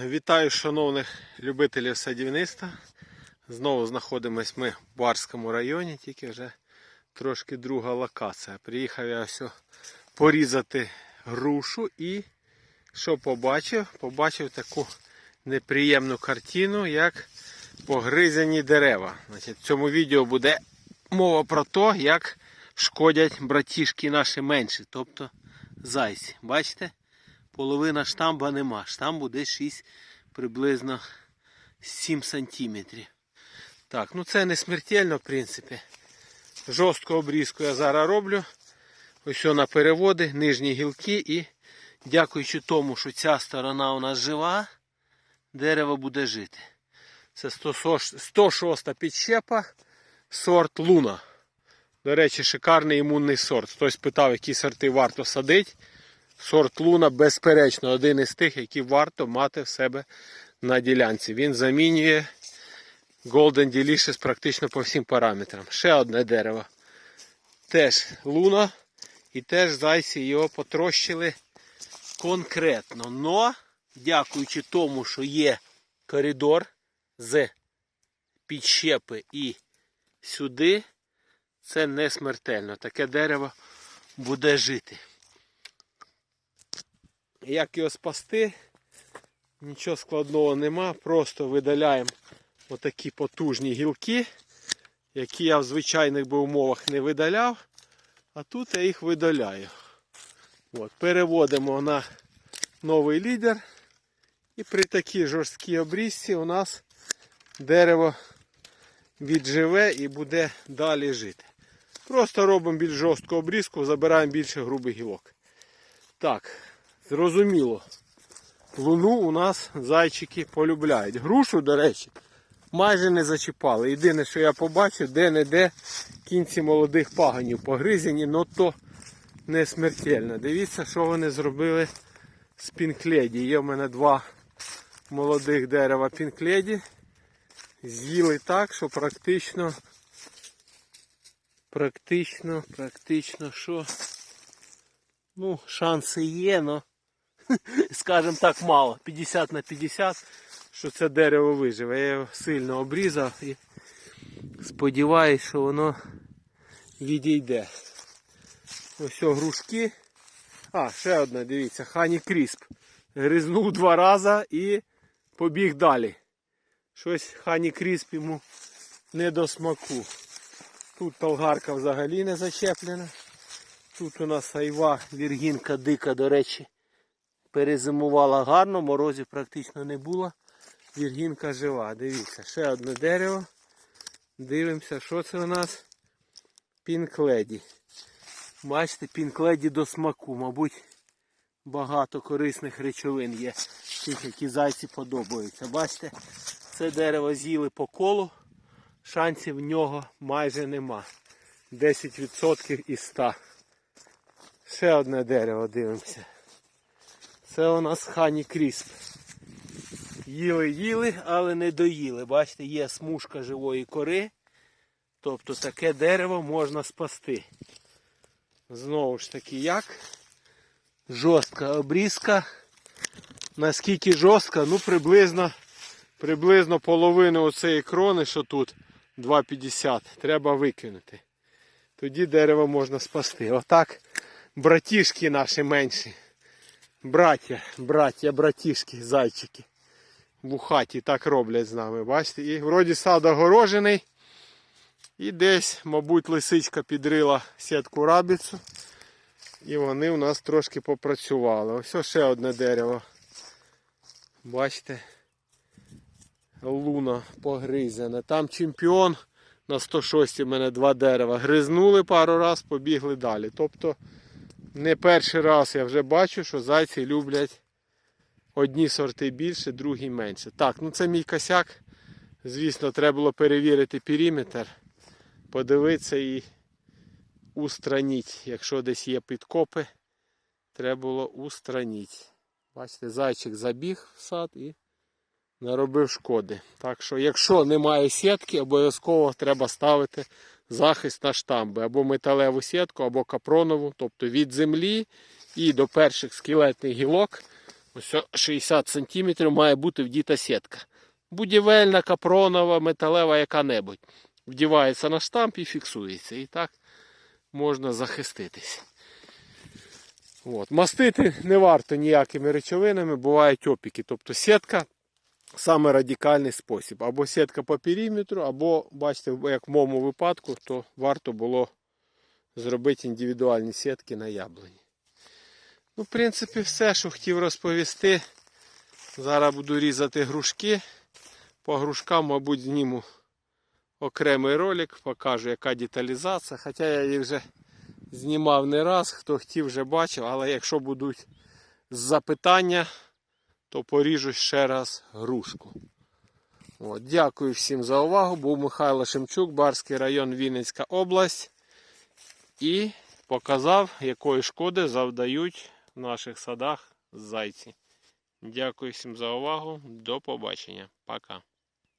Вітаю шановних любителів садівництва. Знову знаходимось ми в Барському районі, тільки вже трошки друга локація. Приїхав я ось порізати грушу і що побачив? Побачив таку неприємну картину, як погризані дерева. Значить, в цьому відео буде мова про те, як шкодять братішки наші менші, тобто зайці. Бачите? Половина штамба нема. Штамбу десь 6 приблизно 7 сантиметрів. Так, ну це не смертельно, в принципі. Жорстку обрізку я зараз роблю. Ось на переводи, нижні гілки і дякуючи тому, що ця сторона у нас жива, дерево буде жити. Це 106 підщепа, сорт Луна. До речі, шикарний імунний сорт. Хтось питав, які сорти варто садити. Сорт Луна, безперечно, один із тих, які варто мати в себе на ділянці. Він замінює Golden Delicious практично по всім параметрам. Ще одне дерево. Теж луна. І теж зайці його потрощили конкретно. Но, дякуючи тому, що є коридор з підщепи і сюди, це не смертельно. Таке дерево буде жити. Як його спасти? Нічого складного нема. Просто видаляємо отакі потужні гілки, які я в звичайних би умовах не видаляв. А тут я їх видаляю. От, переводимо на новий лідер. І при такій жорсткій обрізці у нас дерево відживе і буде далі жити. Просто робимо більш жорстку обрізку, забираємо більше грубих гілок. Так, зрозуміло. Луну у нас зайчики полюбляють. Грушу, до речі, майже не зачіпали. Єдине, що я побачив, де-не-де кінці молодих паганів погризені, але то не смертельно. Дивіться, що вони зробили з пінкледі. Є в мене два молодих дерева пінкледі. З'їли так, що практично, практично, практично, що, ну, шанси є, але скажімо так, мало. 50 на 50, що це дерево виживе. Я його сильно обрізав і сподіваюся, що воно відійде. Ось грушки. А, ще одна, дивіться, Хані Крісп. Гризнув два рази і побіг далі. Щось Хані Крісп йому не до смаку. Тут толгарка взагалі не зачеплена. Тут у нас айва, віргінка дика, до речі, перезимувала гарно, морозів практично не було. Віргінка жива. Дивіться, ще одне дерево. Дивимося, що це у нас? Пінкледі. Бачите, пінкледі до смаку. Мабуть, багато корисних речовин є. Тих, які зайці подобаються. Бачите, це дерево з'їли по колу. Шансів в нього майже нема. 10% із 100. Ще одне дерево дивимося. Це у нас Хані Крісп. Їли-їли, але не доїли. Бачите, є смужка живої кори. Тобто таке дерево можна спасти. Знову ж таки, як? Жорстка обрізка. Наскільки жорстка? Ну приблизно приблизно половину оцеї крони, що тут 2,50, треба викинути. Тоді дерево можна спасти. Отак братішки наші менші. Браття, браття, братішки, зайчики. В хаті так роблять з нами, бачите? І вроді сад огорожений. І десь, мабуть, лисичка підрила сітку рабіцу. І вони у нас трошки попрацювали. Ось ще одне дерево. Бачите? Луна погризена. Там чемпіон на 106 у мене два дерева. Гризнули пару раз, побігли далі. Тобто не перший раз я вже бачу, що зайці люблять одні сорти більше, другі менше. Так, ну це мій косяк. Звісно, треба було перевірити периметр, подивитися і устранити. Якщо десь є підкопи, треба було устранити. Бачите, зайчик забіг в сад і наробив шкоди. Так що, якщо немає сітки, обов'язково треба ставити захист на штамби. Або металеву сітку, або капронову, тобто від землі і до перших скелетних гілок Ось 60 см має бути вдіта сітка. Будівельна, капронова, металева, яка-небудь. Вдівається на штамп і фіксується. І так можна захиститись. От. Мастити не варто ніякими речовинами, бувають опіки. Тобто сітка саме радикальний спосіб. Або сітка по периметру, або, бачите, як в моєму випадку, то варто було зробити індивідуальні сітки на яблуні. Ну, в принципі, все, що хотів розповісти. Зараз буду різати грушки. По грушкам, мабуть, зніму окремий ролик, покажу, яка деталізація. Хоча я її вже знімав не раз, хто хотів вже бачив, але якщо будуть запитання, то поріжу ще раз грушку. От, дякую всім за увагу. Був Михайло Шемчук, Барський район, Вінницька область. І показав, якої шкоди завдають в наших садах зайці. Дякую всім за увагу. До побачення. Пока.